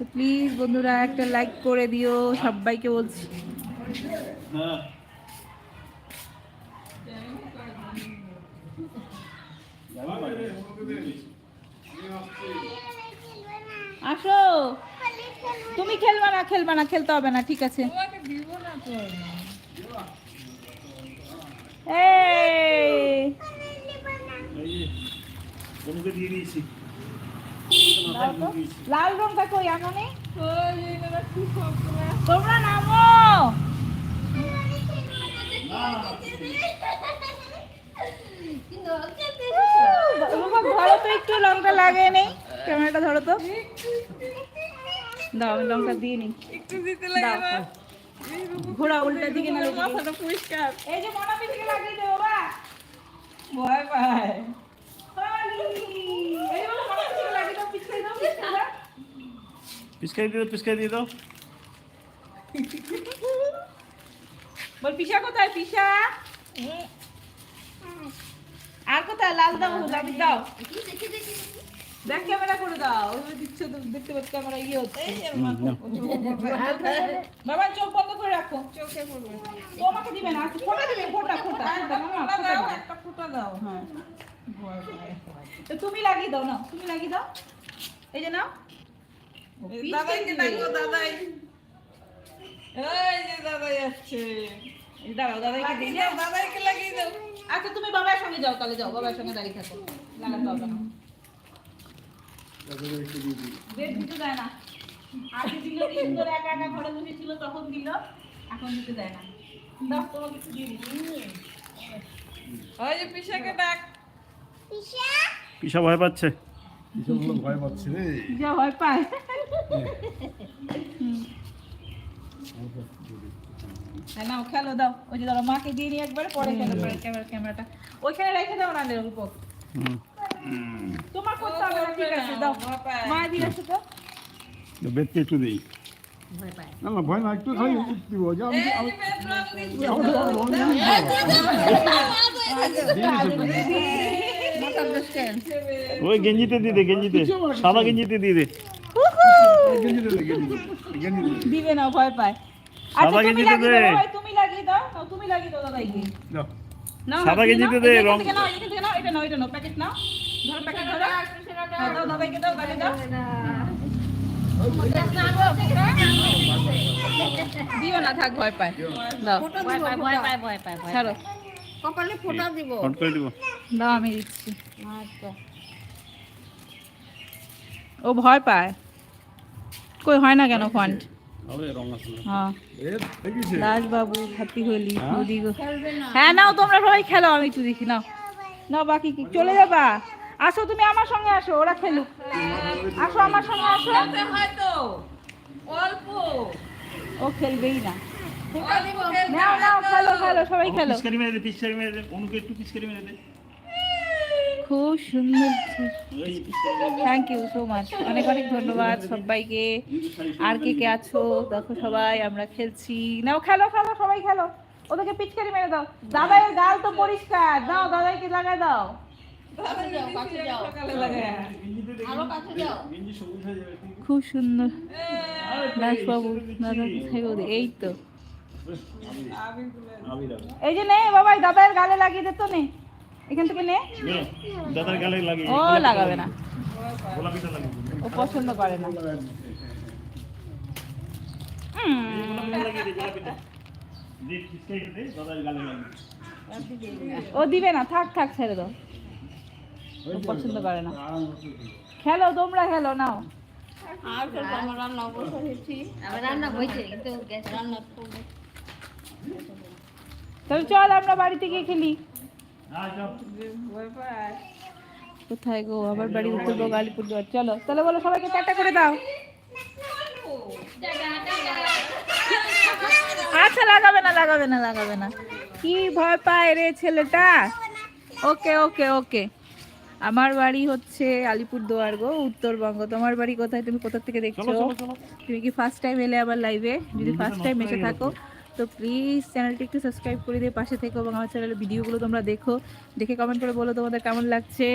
তো প্লিজ বন্ধুরা, একটা লাইক করে দিও, সবাইকে বলছি। আসো। তুমি খেলবা না খেলবা না, খেলতে হবে না, ঠিক আছে। এই। দিয়ে দিয়েছি। লাল রংটা কই আনো নি তোমরা নামো। ধরো তো একটু লঙ্কা লাগে নেই ক্যামেরাটা ধরো তো। দাও লঙ্কা দিয়ে নি একটু দিতে লাগে না ঘোরা উল্টা দিকে না মাথাটা পরিষ্কার। এই যে মনা পিছিয়ে লাগিয়ে দেবো ভয় পায় এই বলো মনা পিছিয়ে লাগিয়ে দাও পিছিয়ে দাও পিছিয়ে দাও পিসকাই দিয়ে দাও পিসকাই দিয়ে দাও। বল পিসা কোথায় পিসা? আর কোথায়? লাল দাও লাল দাও দেখ ক্যামেরা করে দাও। দিচ্ছ তো দেখতে পাচ্ছ ক্যামেরা ইয়ে হচ্ছে। বাবা চোখ বন্ধ করে রাখো। চোখে পড়বে। তোমাকে দিবে না ফোটা দিবে ফোটা ফোটা। দাও একটা ফুটা দাও। হ্যাঁ। তুমি লাগিয়ে দাও না তুমি লাগিয়ে দাও। এই যে নাও। দাদাইকে ডাকো। দাদাই এই যে দাদাই আসছে দাঁড়াও দাদাইকে লাগিয়ে দিয়ে দাও দাদাইকে লাগিয়ে দাও আচ্ছা তুমি বাবার সঙ্গে যাও তাহলে যাও বাবার সঙ্গে দাঁড়িয়ে থাকো লাগাতে হবে না বেড দিতে দেয় না আগে দিল দিন ধরে একা একা ঘরে বসে তখন দিল এখন দিতে দেয় না দাও তোমাকে কিছু দিয়ে দিচ্ছি ওই যে পিসাকে ডাক পিসা ভয় পাচ্ছে ভয় পাচ্ছে রে ভয় পায় নাও খেলো দাও ওই যে ধরো মাকে দিয়ে নিয়ে একবারে পরে খেলো ক্যামেরা ক্যামেরাটা ওইখানে রেখে দাও না এর উপর তোমার করতে হবে না ঠিক আছে দাও মা দিয়ে আসো তো বেদকে একটু দেই না না ভয় না একটু খালি দিব যে আমি আমি- যে বেদ রং দিচ্ছে। আমি তো আমার রং দিয়েছি তো। ওই গেঞ্জিতে দিয়ে দে গেঞ্জিতে সাদা গেঞ্জিতে দিয়ে দে গেঞ্জি দে, গেঞ্জি দে, গেঞ্জি দে। দিবে না ভয় পায় আচ্ছা তুমি লাগিয়ে দাও ভাই তুমি লাগিয়ে দাও তুমি লাগিয়ে দাও দাদাইকে দাও। নাও, গেঞ্জিতে দে, রং- নাও, এখান থেকে নাও, এটা নাও, এটা নাও, প্যাকেট নাও। ধরো, প্যাকেট ধরো। হ্যাঁ, দাও, দাদাইকে দাও, গালে দাও। দিও না, থাক, ভয় পায়। দাও। ছাড়ো। কপালে ফোঁটা দিব ফট করে দিব দাও, আমি দিচ্ছি। ও ভয় পায় কই হয় না কেন ফন্ট হ্যাঁ। দেখিছে? হ্যাপি হোলি হ্যাঁ? নাও তোমরা সবাই খেলো আমি একটু দেখি নাও। নাও বাকি কি? চলে যাবা। আসো তুমি আমার সঙ্গে আসো ওরা খেলুক। আসো আমার সঙ্গে আসো। হয়তো অল্প। ও খেলবেই না। নাও নাও খেলো খেলো সবাই খেলো। পিসকারি মেরে দে পিসকারি মেরে দে। অনুকে একটু পিসকারি মেরে দে। খুব সুন্দর। থ্যাংক ইউ সো মাচ অনেক অনেক ধন্যবাদ সবাইকে। আর কে কে আছো? দেখো সবাই আমরা খেলছি। নাও খেলো খেলো সবাই খেলো। ওদেরকে পিচকারি মেরে দাও। দাদাইয়ের গাল তো পরিষ্কার। দাও দাদাইকে লাগাই দাও। খুব সুন্দর। দাসবাবু দাদা কোথায় এই তো। এই যে নে বাবা এই দাদার গালে লাগিয়ে দে তো নে। এখান থেকে নে। দাদার গালে লাগে ও লাগাবে না। গোলাপিটা লাগে ও পছন্দ করে না। ও দিবে না থাক থাক ছেড়ে দাও। ও পছন্দ করে না। খেলো তোমরা খেলো নাও। আর করব আমার রান্না অবসর হয়েছি। আমার রান্না হয়েছে কিন্তু গ্যাস রান্না করব। তাহলে চল আমরা বাড়িতে গিয়ে খেলি। কোথায় গো? আবার বাড়ি উত্তর গো আলিপুর চলো তাহলে বলো সবাইকে টাটা করে দাও। আচ্ছা লাগাবে না লাগাবে না লাগাবে না। কি ভয় পায় রে ছেলেটা? ওকে ওকে ওকে। আমার বাড়ি হচ্ছে আলিপুর দুয়ার গো উত্তরবঙ্গ। তোমার বাড়ি কোথায়? তুমি কোথা থেকে দেখছ? তুমি কি ফার্স্ট টাইম এলে আবার লাইভে যদি ফার্স্ট টাইম এসে থাকো। তো প্লিজ চ্যানেলটি একটু সাবস্ক্রাইব করে দিয়ে পাশে থেকো এবং আমার চ্যানেলের ভিডিওগুলো তোমরা দেখো। দেখে কমেন্ট করে বলো তোমাদের কেমন লাগছে।